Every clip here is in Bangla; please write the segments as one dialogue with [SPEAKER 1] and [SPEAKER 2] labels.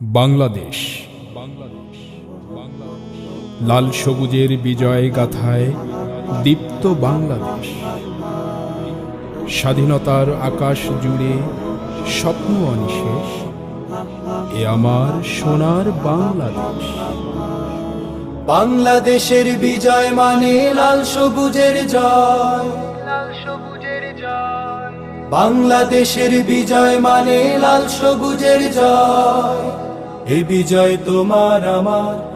[SPEAKER 1] বাংলাদেশ। লাল সবুজের বিজয় গাথায় দীপ্ত বাংলাদেশ। স্বাধীনতার আকাশ জুড়ে স্বপ্ন অনিশেষ এ আমার সোনার বাংলাদেশ।
[SPEAKER 2] বাংলাদেশের বিজয় মানে লাল সবুজের জয়। বাংলাদেশের বিজয় মানে লাল সবুজের জয়। এ বিজয় তোমার আমার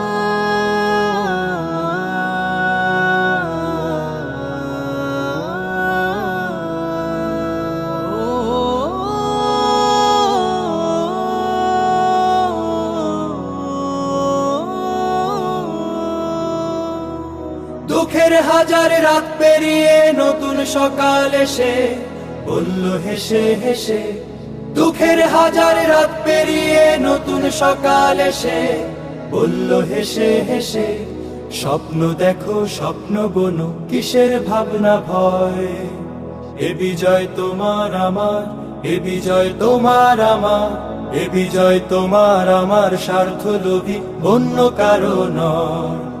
[SPEAKER 2] দুঃখের হাজার রাত পেরিয়ে নতুন সকাল এসে বলল, হেসে হেসে। দুঃখের হাজার রাত পেরিয়ে নতুন সকাল এসে বলল, হেসে হেসে। স্বপ্ন দেখো, স্বপ্ন বনো, কিসের ভাবনা ভয়? এ বিজয় তোমার আমার, এ বিজয় তোমার আমার, এ বিজয় তোমার আমার স্বার্থ লোভী অন্য কারও নয়।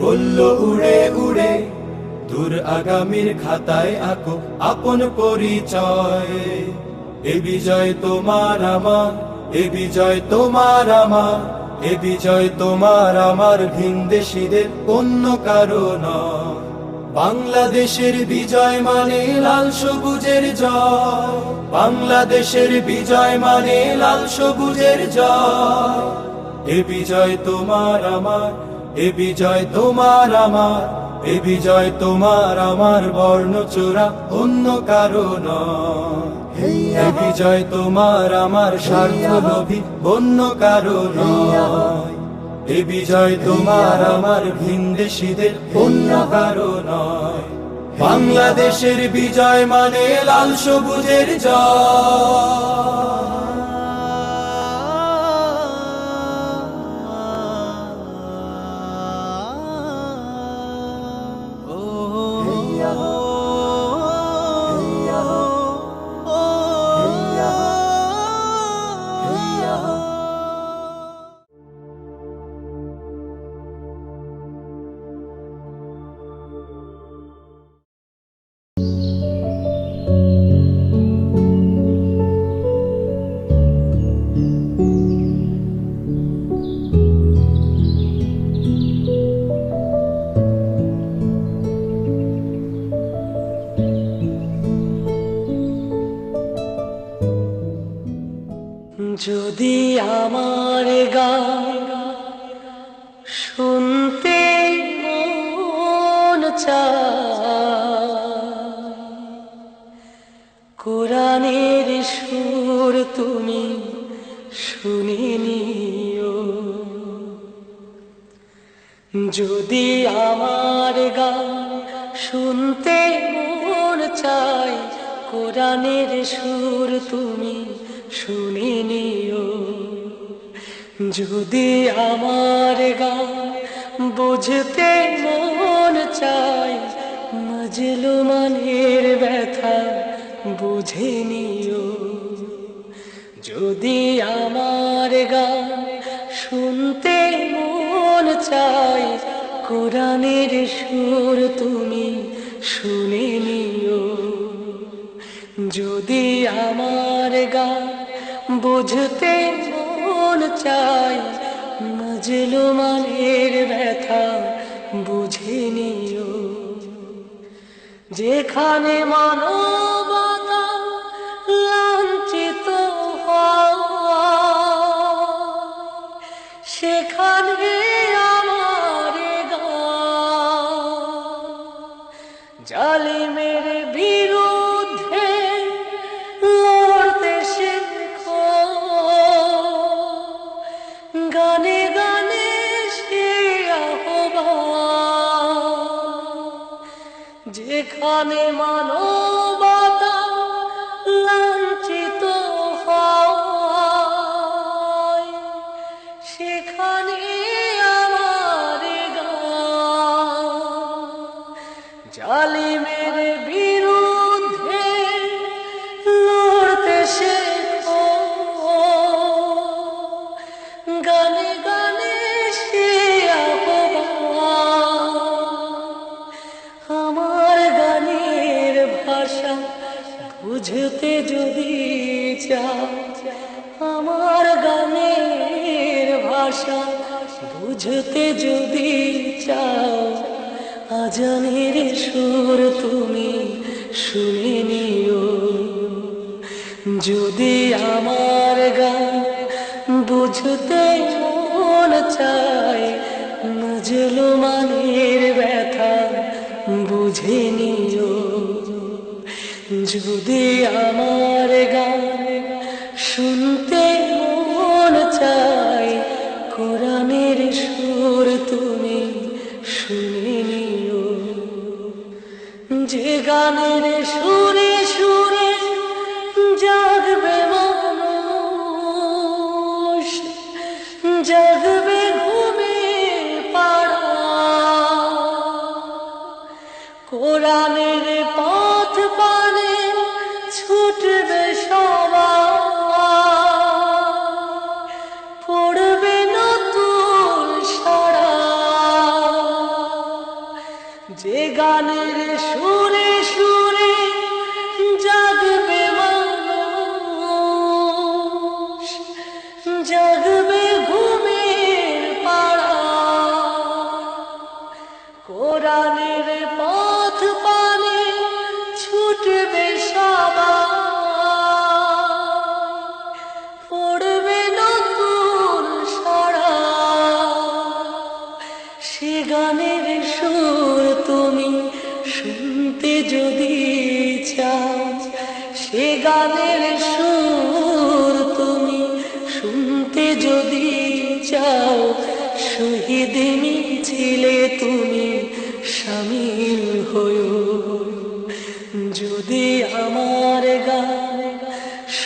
[SPEAKER 2] বলল, উড়ে উড়ে, দূর আগামীর খাতায় আঁকো আপন পরিচয়। এ বিজয় তোমার আমার, এ বিজয় তোমার আমার, এ বিজয় তোমার আমার ভিনদেশীদের অন্য কারও নয়। বাংলাদেশের বিজয় মানে লাল সবুজের জয়। বাংলাদেশের বিজয় মানে লাল সবুজের জয়। এ বিজয় তোমার আমার এ বিজয় তোমার আমার এ বিজয় তোমার আমার বর্ণচোরা অন্য কারও নয়। এ বিজয় তোমার আমার স্বার্থ লোভী অন্য কারও নয়। এ বিজয় তোমার আমার। ভিনদেশীদের অন্য কারও নয়। বাংলাদেশের বিজয় মানে লাল সবুজের
[SPEAKER 3] যদি কোরআনের সুর তুমি শুনে যদি আমার গান শুনতে মন চায়, কোরআনের সুর তুমি শুনে নিও। যদি আমার গান বুঝতে মন চায় মজলু মনের ব্যথা বুঝে নিও। যদি আমার গান শুনতে মন চায়, কোরআনের সুর তুমি শুনে নিও। যদি আমার গান বুঝতে মন চায়, মজলু মানের ব্যথা যেখানে মানবতা Çıkan iman olmaz ভাষা বুঝতে যদি চাও, আমার গানের ভাষা, বুঝতে যদি চাও, আজানের সুর তুমি শুনে নিও। যদি আমার গান বুঝতে মন চায় নজলু মানের ব্যথা বুঝে নিও। যদি আমার গান। শুনতে মন চায় কোরআনের সুর তুমি শুনে নিও। যে গানের সুরে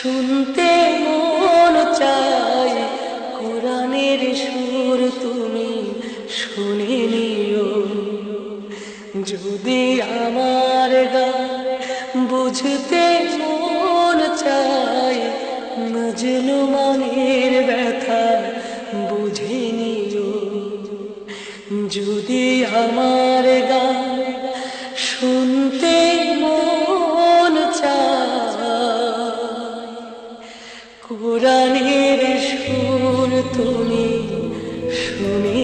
[SPEAKER 3] শুনতে মন চায়। কোরআনের সুর তুমি শুনে নিও। যদি আমার গান বুঝতে মন চায় নজলু মানের ব্যথা বুঝে নিও। যদি আমার কোরআনের সুর তুমি শুনে।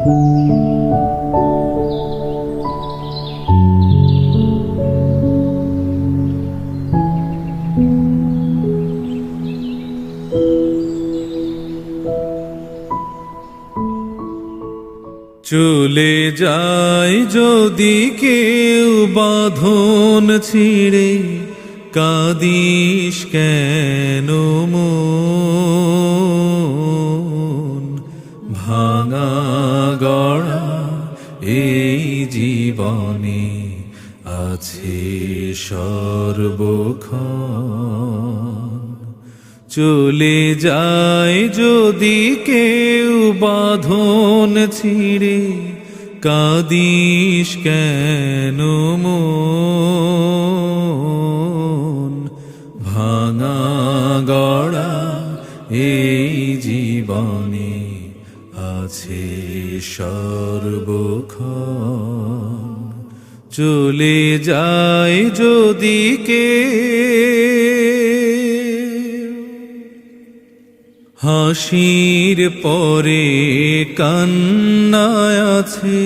[SPEAKER 4] চলে যায় যদি কেউ বাঁধন ছিঁড়ে কাদিস কেন মো এই জীবনে আছে সর্বক্ষণ। চলে যায় যদি কেউ বাঁধন ছিঁড়ে কাদিস কেন মন? আছে সর্বক্ষণ। চলে যায় যদি কে হাসির পরে কান্নায় আছে,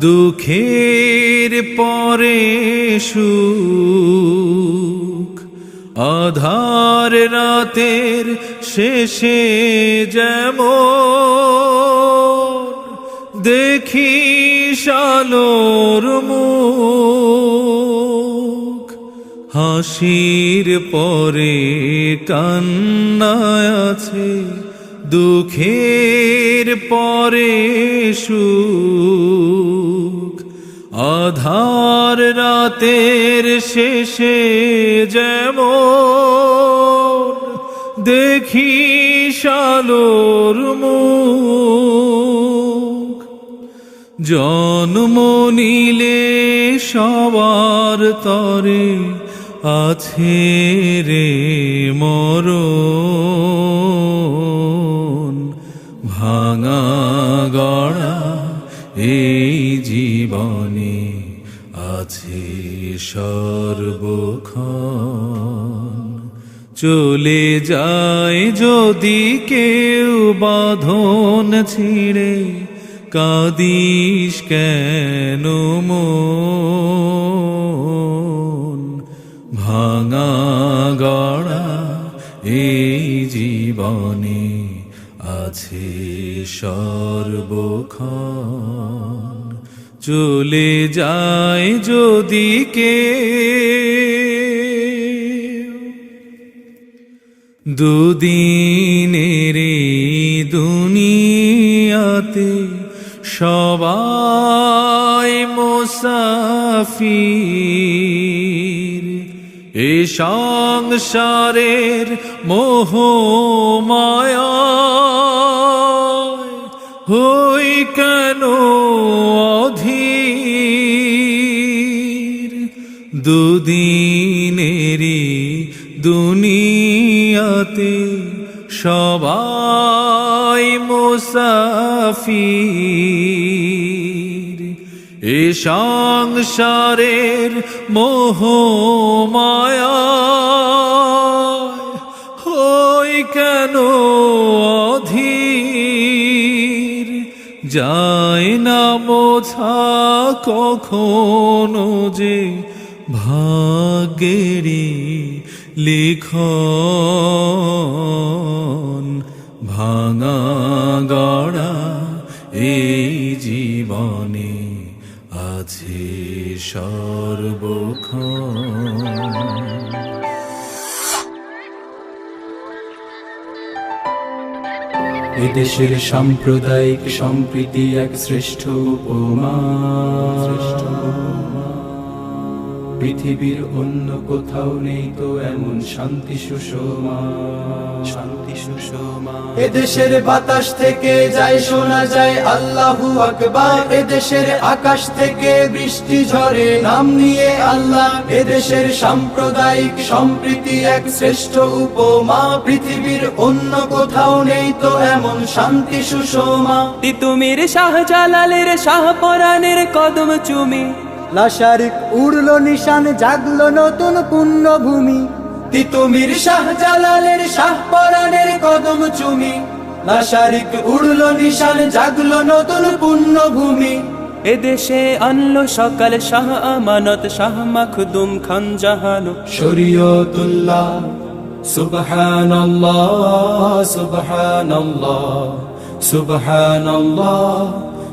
[SPEAKER 4] দুঃখের পরে সুখ। আধার রাতের শেষে যেমন দেখি শালোর মুখ, হাসির পরে কান্নায় আছে, দুঃখের পরে সুখ। আধার রাতের শেষে যেমন দেখি শালোর মুখ জন্ম সবার তরে আছে রে মরণ। ভাঙা গড়া এই জীবনে আছে সর্বক্ষণ। চলে যায় যদি কেউ বাঁধন ছিঁড়ে কাদিস কেন মন? ভাঙা গড়া এই জীবনে আছে সর্বক্ষণ। চলে যায় যদি কে দুদিনের মুসাফির। এ সংসারের মোহ মায়া হই কেন অধীর? দুদিনেরই দুনিয়াতে সবাই মুসাফির। সংসারের মোহ মায়া হই কেন অধীর? যায় না মোছা কখনো যে ভাগেরি লিখন।
[SPEAKER 2] এদেশের সাম্প্রদায়িক সম্প্রীতি এক শ্রেষ্ঠ উপমা। পৃথিবীর অন্য কোথাও নেই তো এমন শান্তি সুষমা। শান্তি সুষমা। এদেশের বাতাস থেকে যায় শোনা যায় আল্লাহু আকবার। এদেশের আকাশ থেকে বৃষ্টি ঝরে নাম নিয়ে আল্লাহ। এদেশের সাম্প্রদায়িক সম্প্রীতি এক শ্রেষ্ঠ উপমা। পৃথিবীর অন্য কোথাও নেই তো এমন শান্তি সুষমা।
[SPEAKER 5] তিতুমির শাহজালালের শাহপরাণের কদম চুমি।
[SPEAKER 6] লাশারিক উড়লো নিশান জাগলো নতুন পুণ্যভূমি।
[SPEAKER 2] তিতুমির শাহজালালের শাহপরাণের কদম চুমি। লাশারিক উড়লো নিশান জাগলো নতুন পুণ্যভূমি।
[SPEAKER 5] এদেশে আনলো সকাল শাহ আমানত শাহ মাখদুম খান জাহানো।
[SPEAKER 2] শরীয়তুল্লাহ সুবহানাল্লাহ সুবহানাল্লাহ সুবহানাল্লাহ।